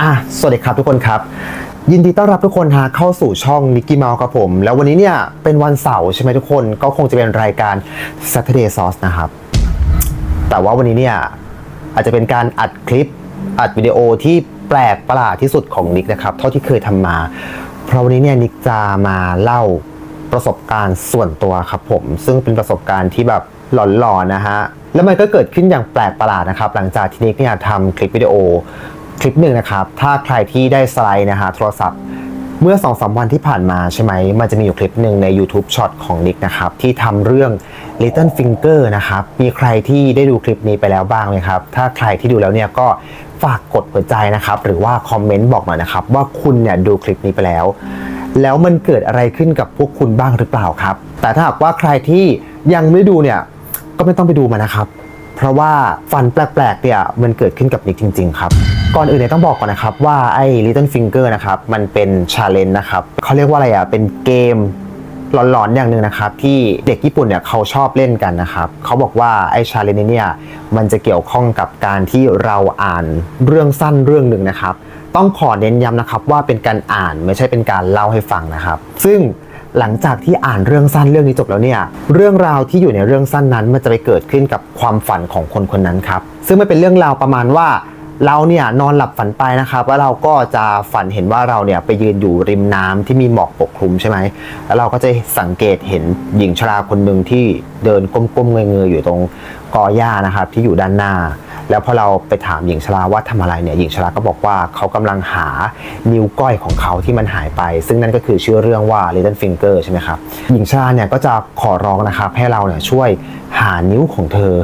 อะสวัสดีครับทุกคนครับ ยินดีต้อนรับทุกคนฮะเข้าสู่ช่องนิกกี้เมาส์ครับผม แล้ววันนี้เนี่ย เป็นวันเสาร์ใช่ไหมทุกคนก็คงจะเป็นรายการ Saturday Sauce นะครับ แต่ว่าวันนี้เนี่ย อาจจะเป็นการอัดคลิปอัดวิดีโอที่แปลกประหลาดที่สุดของนิกนะครับ เท่าที่เคยทำมา เพราะวันนี้เนี่ยนิกจะมาเล่าประสบการณ์ส่วนตัวครับผม ซึ่งเป็นประสบการณ์ที่แบบหลอนๆนะฮะแล้วมันก็เกิดขึ้นอย่างแปลกประหลาดนะครับ หลังจากที่นิกเนี่ยทำคลิปวิดีโอ คลิปหนึ่งนะครับ ถ้าใครที่ได้สไลด์นะฮะโทรศัพท์เมื่อ2อสวันที่ผ่านมาใช่ไหม มันจะมีอยู่คลิปหนึ่งใน YouTube Short ของนิกนะครับ ที่ทำเรื่อง Little Finger นะครับ มีใครที่ได้ดูคลิปนี้ไปแล้วบ้างไหมครับ ถ้าใครที่ดูแล้วเนี่ยก็ฝากกดหัวใจนะครับ หรือว่าคอมเมนต์บอกหน่อยนะครับ ว่าคุณเนี่ยดูคลิปนี้ไปแล้ว แล้วมันเกิดอะไรขึ้นกับพวกคุณบ้างหรือเปล่าครับ แต่ถ้าหากว่าใครที่ยังไม่ดูเนี่ย ก็ไม่ต้องไปดูมันนะครับ เพราะว่าฟันแปลกๆเนี่ยมันเกิดขึ้นกับนิกจริง ๆ ครับ ก่อนอื่นเนี่ยต้องบอกก่อนนะครับว่าไอ้ Little Finger นะครับมันเป็นชาเลนจ์นะครับเขาเรียกว่าอะไรอะเป็นเกมหลอนๆอย่างหนึ่งนะครับที่เด็กญี่ปุ่นเนี่ยเขาชอบเล่นกันนะครับเขาบอกว่าไอ้ชาเลนจ์นี้เนี่ยมันจะเกี่ยวข้องกับการที่เราอ่านเรื่องสั้นเรื่องหนึ่งนะครับ ต้องขอเน้นย้ำนะครับว่าเป็นการอ่านไม่ใช่เป็นการเล่าให้ฟังนะครับ ซึ่งหลังจากที่อ่านเรื่องสั้นเรื่องนี้จบแล้วเนี่ยเรื่องราวที่อยู่ในเรื่องสั้นนั้นมันจะไปเกิดขึ้นกับความฝันของคนคนนั้นครับซึ่งมันเป็นเรื่องราวประมาณว่า เราเนี่ยนอนหลับฝันไปนะครับว่าเราก็จะฝันเห็นว่าเราเนี่ยไปยืนอยู่ริมน้ำที่มีหมอกปกคลุมใช่ไหมแล้วเราก็จะสังเกตเห็นหญิงชราคนหนึ่งที่เดินก้มๆเงยๆอยู่ตรงกอหญ้านะครับที่อยู่ด้านหน้า แล้วพอเราไปถามหญิงชราว่าทำอะไรเนี่ยหญิงชราก็บอกว่าเขากำลังหานิ้วก้อยของเขาที่มันหายไป ซึ่งนั่นก็คือชื่อเรื่องว่า Little Finger ใช่ไหมครับหญิงชราเนี่ยก็จะขอร้องนะครับให้เราเนี่ยช่วยหานิ้วของเธอ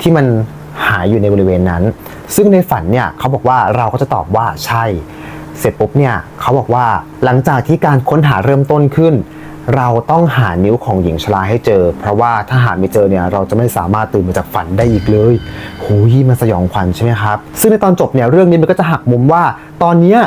ที่มันหายอยู่ในบริเวณนั้น ซึ่งในฝันเนี่ยเขาบอกว่าเราก็จะตอบว่าใช่ เสร็จปุ๊บเนี่ยเขาบอกว่าหลังจากที่การค้นหาเริ่มต้นขึ้น เราต้องหานิ้วของหญิงชราให้เจอ เพราะว่าถ้าหาไม่เจอเนี่ยเราจะไม่สามารถตื่นมาจากฝันได้อีกเลยหูยมันสยองขวัญใช่ไหมครับ ซึ่งในตอนจบเนี่ยเรื่องนี้มันก็จะหักมุมว่าตอนเนี้ย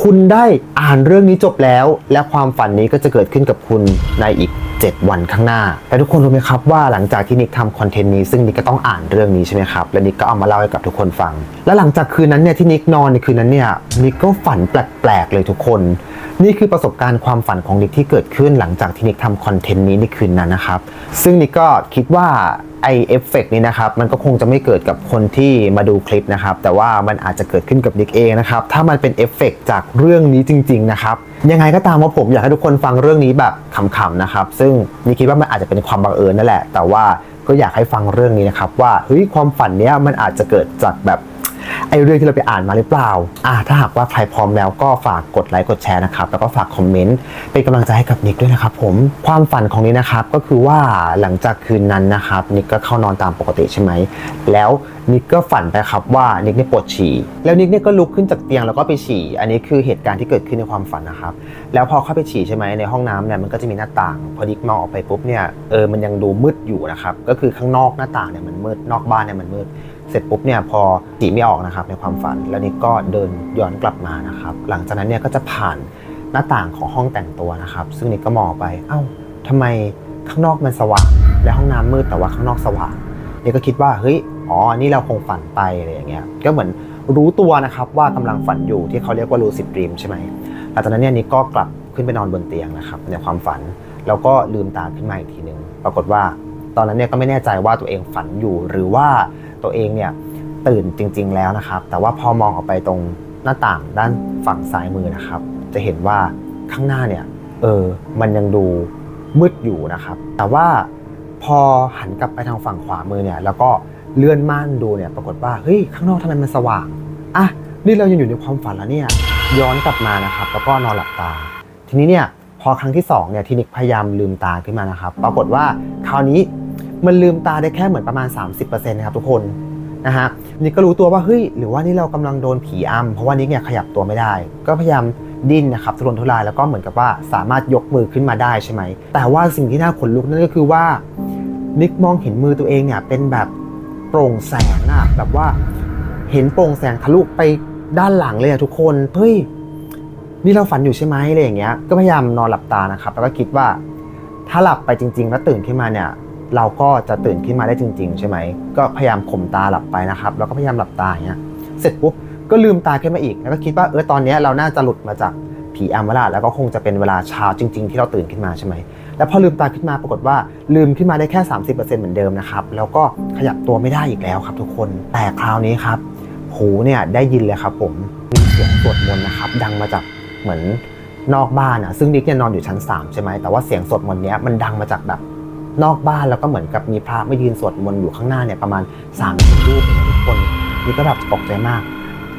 คุณได้อ่านเรื่องนี้จบแล้ว และความฝันนี้ก็จะเกิดขึ้นกับคุณในอีก 7 วันข้างหน้า แต่ทุกคนรู้ไหมครับว่าหลังจากที่นิกทำคอนเทนต์นี้ซึ่งนิกก็ต้องอ่านเรื่องนี้ใช่ไหมครับ และนิกก็เอามาเล่าให้กับทุกคนฟัง และหลังจากคืนนั้นเนี่ยที่นิกนอนในคืนนั้นเนี่ยนิกก็ฝันแปลกๆเลยทุกคน นี่คือประสบการณ์ความฝันของนิกที่เกิดขึ้นหลังจากที่นิกทำคอนเทนต์นี้ในคืนนั้นนะครับซึ่งนิกก็คิดว่าไอเอฟเฟกต์นี้นะครับมันก็คงจะไม่เกิดกับคนที่มาดูคลิปนะครับแต่ว่ามันอาจจะเกิดขึ้นกับนิกเองนะครับถ้ามันเป็นเอฟเฟกต์จากเรื่องนี้จริงๆนะครับยังไงก็ตามว่าผมอยากให้ทุกคนฟังเรื่องนี้แบบขำๆนะครับซึ่งนิกคิดว่ามันอาจจะเป็นความบังเอิญนั่นแหละ แต่ว่าก็อยากให้ฟังเรื่องนี้นะครับว่าเฮ้ยความฝันเนี้ยมันอาจจะเกิดจากแบบ ไอเรื่องที่เราไปอ่านมาหรือเปล่าอ่าถ้าหากว่าใครพร้อมแล้วก็ฝากกดไลค์กดแชร์นะครับ แล้วก็ฝากคอมเมนต์เป็นกำลังใจให้กับนิกด้วยนะครับผมความฝันของนิกนะครับก็คือว่าหลังจากคืนนั้นนะครับนิกก็เข้านอนตามปกติใช่ไหมแล้วนิกก็ฝันไปครับว่านิกเนี่ยปวดฉี่แล้วนิกเนี่ยก็ลุกขึ้นจากเตียงแล้วก็ไปฉี่ อันนี้คือเหตุการณ์ที่เกิดขึ้นในความฝันนะครับ แล้วพอเข้าไปฉี่ใช่ไหมในห้องน้ำเนี่ยมันก็จะมีหน้าต่าง พอนิกมองออกไปปุ๊บเนี่ยเออมันยังดูมืดอยู่นะครับก็คือข้างนอกหน้าต่างเนี่ยมันมืดนอกบ้านเนี่ยมันมืด เสร็จปุ๊บเนี่ยพอจีไม่ออกนะครับในความฝัน แล้วนิกก็เดินย้อนกลับมานะครับ หลังจากนั้นเนี่ยก็จะผ่านหน้าต่างของห้องแต่งตัวนะครับ ซึ่งนิกก็มองไปเอ้าทำไมข้างนอกมันสว่าง และห้องน้ำมืดแต่ว่าข้างนอกสว่างนิกก็คิดว่าเฮ้ยอ๋อนี่เราคงฝันไปอะไรอย่างเงี้ยก็เหมือนรู้ตัวนะครับว่ากำลังฝันอยู่ที่เขาเรียกว่า lucid dream ใช่ไหมหลังจากนั้นเนี่ยนิกก็กลับขึ้นไปนอนบนเตียงนะครับในความฝันแล้วก็ลืมตาขึ้นมาอีกทีหนึ่งปรากฏว่า ตอนนั้นเนี่ยก็ไม่แน่ใจว่าตัวเองฝันอยู่ หรือว่าตัวเองเนี่ยตื่นจริง ๆ แล้วนะครับ แต่ว่าพอมองออกไปตรงหน้าต่างด้านฝั่งซ้ายมือนะครับ จะเห็นว่าข้างหน้าเนี่ยเออมันยังดูมืดอยู่นะครับ แต่ว่าพอหันกลับไปทางฝั่งขวามือเนี่ยแล้วก็เลื่อนม่านดูเนี่ยปรากฏว่าเฮ้ยข้างนอกทำไมมันสว่างอะนี่เรายังอยู่ในความฝันแล้วเนี่ยย้อนกลับมานะครับ แล้วก็นอนหลับตา ทีนี้เนี่ยพอครั้งที่สองเนี่ยที่นิกพยายามลืมตาขึ้นมานะครับ ปรากฏว่าคราวนี้ มันลืมตาได้แค่เหมือนประมาณ 30%นะครับทุกคนนะฮะนิกก็รู้ตัวว่าเฮ้ยหรือว่านี่เรากำลังโดนผีอำเพราะว่านิกเนี่ยขยับตัวไม่ได้ ก็พยายามดิ้นนะครับทุรนทุรายแล้วก็เหมือนกับว่าสามารถยกมือขึ้นมาได้ใช่ไหมแต่ว่าสิ่งที่น่าขนลุกนั่นก็คือว่านิกมองเห็นมือตัวเองเนี่ยเป็นแบบโปร่งแสงอะแบบว่าเห็นโปร่งแสงทะลุไปด้านหลังเลยอะทุกคนเฮ้ยนี่เราฝันอยู่ใช่ไหมอะไรอย่างเงี้ยก็พยายามนอนหลับตานะครับแล้วก็คิดว่าถ้าหลับไปจริง ๆ แล้วตื่นขึ้นมาเนี่ย เราก็จะตื่นขึ้นมาได้จริง ๆ ใช่ไหม ก็พยายามข่มตาหลับไปนะครับ แล้วก็พยายามหลับตาอย่างเงี้ย เสร็จปุ๊บก็ลืมตาขึ้นมาอีก แล้วก็คิดว่าเออตอนนี้เราน่าจะหลุดมาจากผีอำมาละแล้วก็คงจะเป็นเวลาเช้าจริง ๆ ที่เราตื่นขึ้นมาใช่ไหม แล้วพอลืมตาขึ้นมาปรากฏว่าลืมขึ้นมาได้แค่ 30%เหมือนเดิมนะครับ แล้วก็ขยับตัวไม่ได้อีกแล้วครับ ทุกคน แต่คราวนี้ครับ หูเนี่ยได้ยินเลยครับ ผมมีเสียงสวดมนต์นะครับ ดังมาจากเหมือนนอกบ้านอะ ซึ่งนิกเนี่ยนอนอยู่ชั้น 3 ใช่ไหมแต่ว่าเสียงสวดมนต์เนี้ยมันดังมาจากแบบ นอกบ้านแล้วก็เหมือนกับมีพระมายืนสวดมนต์อยู่ข้างหน้าเนี่ยประมาณ3ามสี่รูปเลยนะทุกคนนี่ก็แบบตกใจมาก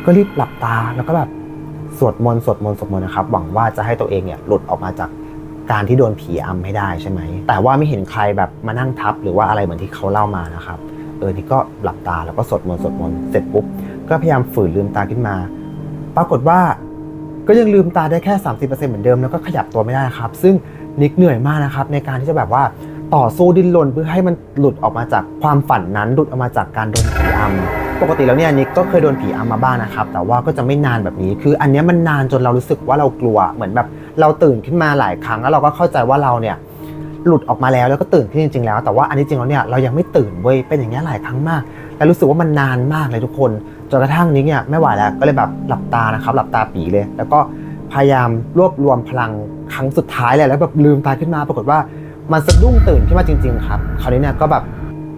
ก็รีบหลับตาแล้วก็แบบสวดมนต์สวดมนต์สวดมนต์นะครับ หวังว่าจะให้ตัวเองเนี่ยหลุดออกมาจากการที่โดนผีอำให้ได้ใช่ไหม แต่ว่าไม่เห็นใครแบบมานั่งทับหรือว่าอะไรเหมือนที่เขาเล่ามานะครับ เออนี่ก็หลับตาแล้วก็สวดมนต์สวดมนต์เสร็จปุ๊บก็พยายามฝืนลืมตาขึ้นมา ปรากฏว่าก็ยังลืมตาได้แค่ 30%เหมือนเดิมแล้วก็ขยับตัวไม่ได้ครับ ซึ่งนิกเหนื่อยมากนะครับในการที่จะแบบว่า ต่อสู้ดิ้นรนเพื่อให้มันหลุดออกมาจากความฝันนั้นหลุดออกมาจากการโดนผีอำปกติแล้วเนี่ยนิกก็เคยโดนผีอำมาบ้างนะครับ แต่ว่าก็จะไม่นานแบบนี้ คืออันนี้มันนานจนเรารู้สึกว่าเรากลัวเหมือนแบบเราตื่นขึ้นมาหลายครั้งแล้วเราก็เข้าใจว่าเราเนี่ยหลุดออกมาแล้วแล้วก็ตื่นขึ้นจริงๆ แล้วแต่ว่าอันนี้จริงแล้วเนี่ยเรายังไม่ตื่นเว้ยเป็นอย่างนี้ยหลายครั้งมาก แล้วรู้สึกว่ามันนานมากเลยทุกคนจนกระทั่งนี้เนี่ยไม่ไหวแล้วก็เลยแบบหลับตานะครับหลับตาปีเลย แล้วก็พยายามรวบรวมพลังครั้งสุดท้ายเลยแล้วแบบลืมตาขึ้นมาปรากฏว่า มันสะดุ้งตื่นขึ้นมาจริง ๆ ครับ คราวนี้เนี่ยก็แบบ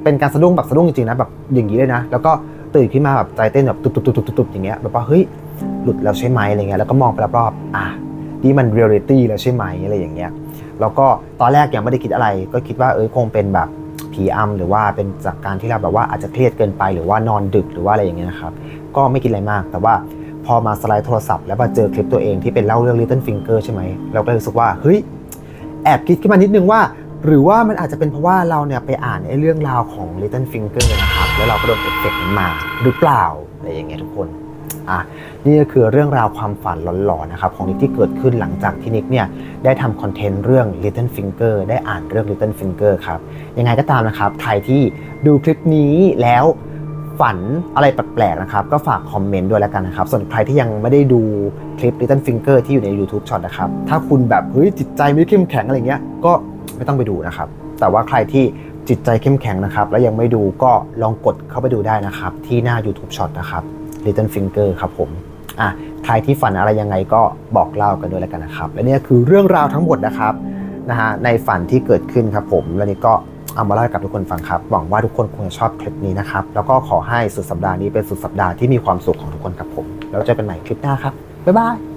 เป็นการสะดุ้งแบบสะดุ้งจริงๆนะแบบอย่างนี้เลยนะ แล้วก็ตื่นขึ้นมาแบบใจเต้นแบบตุบตุบตุบตุบตุบอย่างเงี้ยแบบว่าเฮ้ยหลุดแล้วใช่ไหมอะไรเงี้ยแล้วก็มองไปรอบๆอะนี่มันเรียลลิตี้แล้วใช่ไหมอะไรอย่างเงี้ยแล้วก็ตอนแรกยังไม่ได้คิดอะไร ก็คิดว่าเออคงเป็นแบบผีอำหรือว่าเป็นจากการที่เราแบบว่าอาจจะเครียดเกินไปหรือว่านอนดึกหรือว่าอะไรอย่างเงี้ยนะครับก็ไม่คิดอะไรมาก แต่ว่าพอมาสไลด์โทรศัพท์ แล้วมาเจอคลิปตัวเองที่เป็นเล่าเรื่อง Little Finger ใช่ไหมเราก็รู้สึกว่าเฮ้ย แอบคิดขึ้นมานิดนึงว่า หรือว่ามันอาจจะเป็นเพราะว่าเราเนี่ยไปอ่านไอ้เรื่องราวของ Little Finger นะครับแล้วเราก็โดนเอฟเฟกต์นั้นมาหรือเปล่าอะไรอย่างเงี้ยทุกคนอะนี่ก็คือเรื่องราวความฝันหลอนๆนะครับของนิกที่เกิดขึ้นหลังจากที่นิกเนี่ยได้ทำคอนเทนต์เรื่อง Little Finger ได้อ่านเรื่อง Little Finger ครับยังไงก็ตามนะครับใครที่ดูคลิปนี้แล้ว ฝันอะไรแปลกๆนะครับ ก็ฝากคอมเมนต์ด้วยแล้วกันนะครับ ส่วนใครที่ยังไม่ได้ดูคลิป Little Finger ที่อยู่ใน YouTube Short นะครับ ถ้าคุณแบบเฮ้ยจิตใจไม่เข้มแข็งอะไรเงี้ย ก็ไม่ต้องไปดูนะครับ แต่ว่าใครที่จิตใจเข้มแข็งนะครับ แล้วยังไม่ดูก็ลองกดเข้าไปดูได้นะครับ ที่หน้า YouTube Short นะครับ Little Finger ครับผมอะใครที่ฝันอะไรยังไงก็บอกเล่ากันด้วยแล้วกันนะครับ และนี่คือเรื่องราวทั้งหมดนะครับนะฮะในฝันที่เกิดขึ้นครับผม และนี่ก็ เอามาเล่าให้กับทุกคนฟังครับ หวังว่าทุกคนคงจะชอบคลิปนี้นะครับ แล้วก็ขอให้สุดสัปดาห์นี้เป็นสุดสัปดาห์ที่มีความสุขของทุกคนครับผม แล้วเจอกันใหม่คลิปหน้าครับ บ๊ายบาย